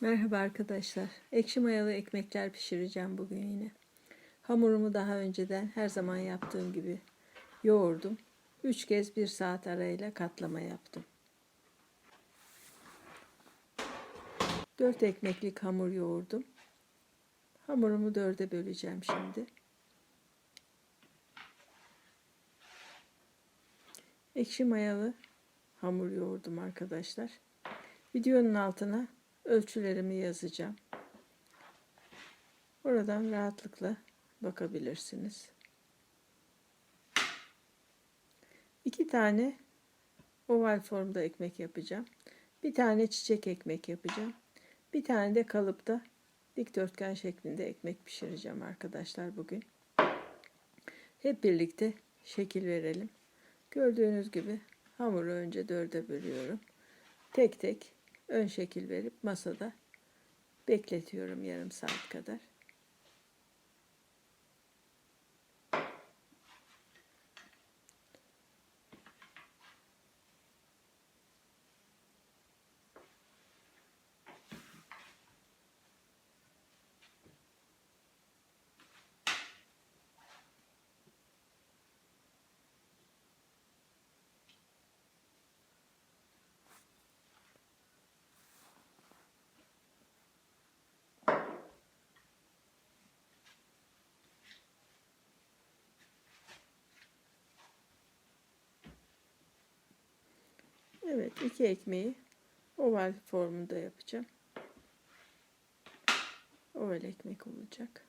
Merhaba arkadaşlar. Ekşi mayalı ekmekler pişireceğim bugün yine. Hamurumu daha önceden her zaman yaptığım gibi yoğurdum. 3 kez 1 saat arayla katlama yaptım. 4 ekmeklik hamur yoğurdum. Hamurumu dörde böleceğim şimdi. Ekşi mayalı hamur yoğurdum arkadaşlar. Videonun altına ölçülerimi yazacağım. Oradan rahatlıkla bakabilirsiniz. İki tane oval formda ekmek yapacağım. Bir tane çiçek ekmek yapacağım. Bir tane de kalıpta dikdörtgen şeklinde ekmek pişireceğim arkadaşlar bugün. Hep birlikte şekil verelim. Gördüğünüz gibi hamuru önce dörde bölüyorum. Tek tek ön şekil verip masada bekletiyorum yarım saat kadar. Evet iki ekmeği oval formunda yapacağım. Oval ekmek olacak.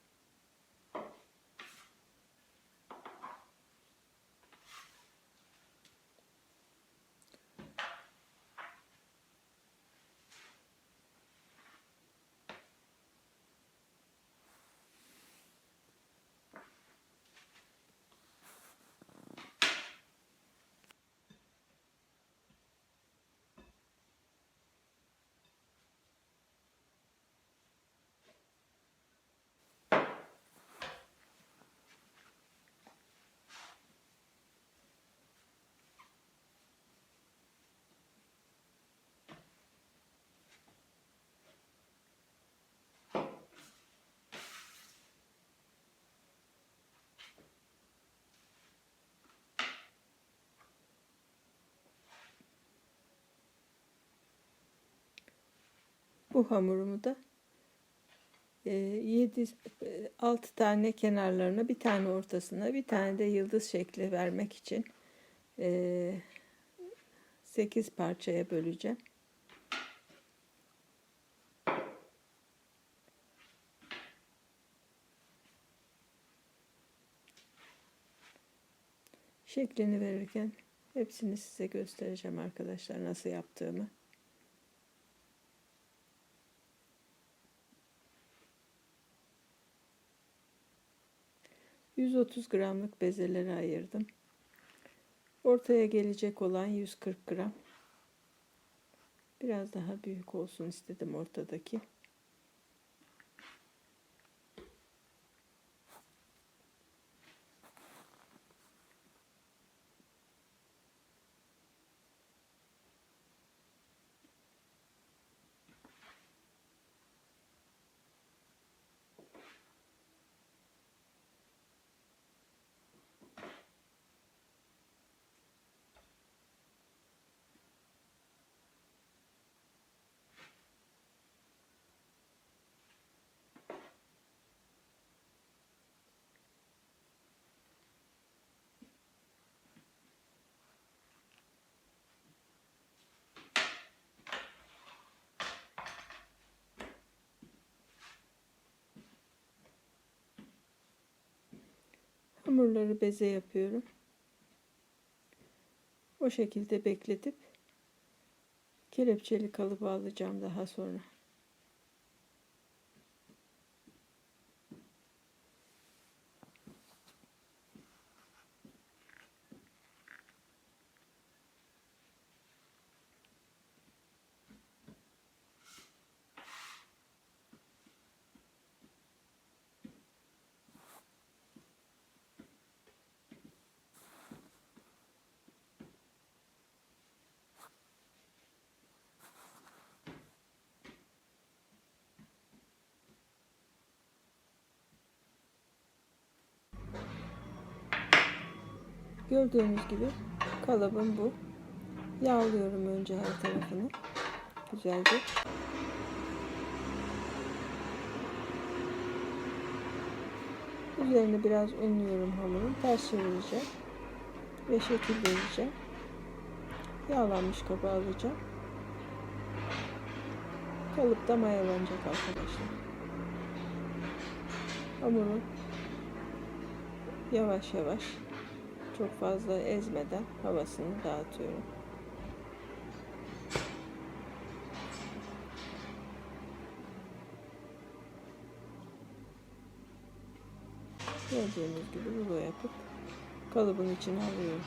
Bu hamurumu da 7 6 tane kenarlarına, bir tane ortasına, bir tane de yıldız şekli vermek için 8 parçaya böleceğim. Şeklini verirken hepsini size göstereceğim arkadaşlar nasıl yaptığımı. 130 gramlık bezeleri ayırdım. Ortaya gelecek olan 140 gram. Biraz daha büyük olsun istedim ortadaki. Hamurları beze yapıyorum. O şekilde bekletip kelepçeli kalıba alacağım daha sonra. Gördüğünüz gibi kalıbım bu. Yağlıyorum önce her tarafını. Güzelce. Üzerine biraz unluyorum hamurun. Ters çevireceğim. Ve şekil vereceğim. Yağlanmış kaba alacağım. Kalıpta mayalanacak arkadaşlar. Hamuru yavaş yavaş çok fazla ezmeden havasını dağıtıyorum. Gördüğünüz gibi rulo yapıp kalıbın içine alıyorum.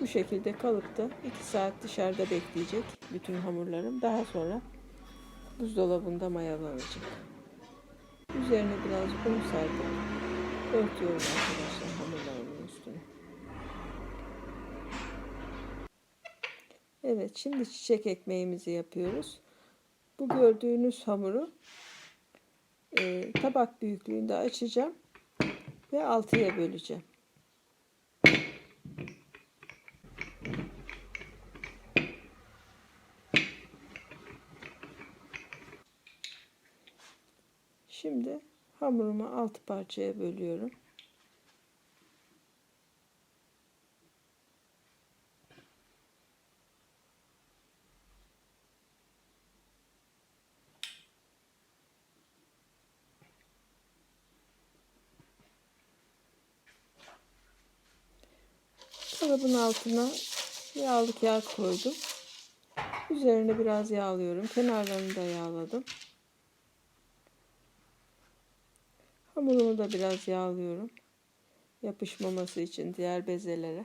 Bu şekilde kalıpta 2 saat dışarıda bekleyecek bütün hamurlarım. Daha sonra buzdolabında mayalanacak. Üzerine biraz un serpip örtüyorum arkadaşlar hamurlarımın üstüne. Evet şimdi çiçek ekmeğimizi yapıyoruz. Bu gördüğünüz hamuru e, tabak büyüklüğünde açacağım ve altıya böleceğim. Şimdi hamurumu altı parçaya bölüyorum. Kalıbın altına yağlı kağıt koydum. Üzerine biraz yağlıyorum. Kenarlarını da yağladım. Hamurumu da biraz yağlıyorum. Yapışmaması için diğer bezelere.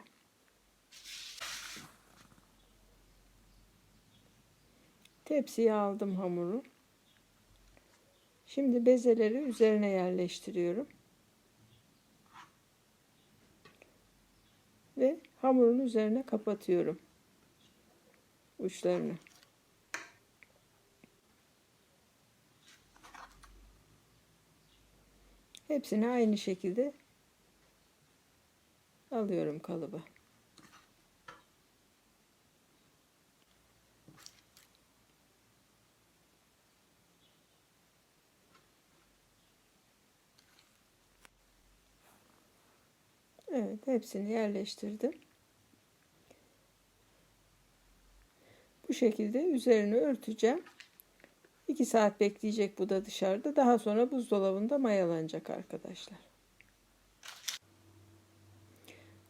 Tepsiye aldım hamuru. Şimdi bezeleri üzerine yerleştiriyorum. Ve hamurun üzerine kapatıyorum. Uçlarını. Hepsini aynı şekilde alıyorum kalıba. Evet, hepsini yerleştirdim. Bu şekilde üzerine örteceğim. 2 saat bekleyecek bu da dışarıda. Daha sonra buzdolabında mayalanacak arkadaşlar.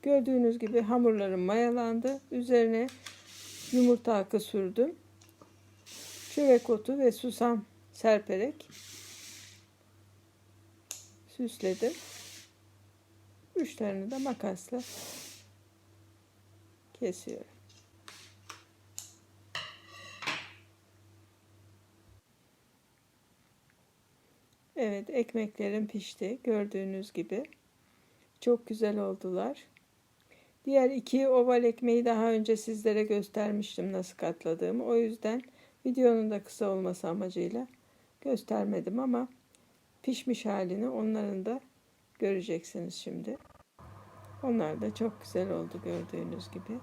Gördüğünüz gibi hamurlarım mayalandı. Üzerine yumurta akı sürdüm. Çörek otu ve susam serperek süsledim. Uçlarını da makasla kesiyorum. Evet ekmeklerim pişti. Gördüğünüz gibi. Çok güzel oldular. Diğer iki oval ekmeği daha önce sizlere göstermiştim nasıl katladığımı. O yüzden videonun da kısa olması amacıyla göstermedim ama pişmiş halini onların da göreceksiniz şimdi. Onlar da çok güzel oldu gördüğünüz gibi.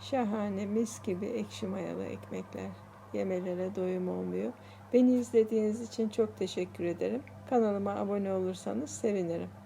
Şahane mis gibi ekşi mayalı ekmekler. Yemelere doyum olmuyor. Beni izlediğiniz için çok teşekkür ederim. Kanalıma abone olursanız sevinirim.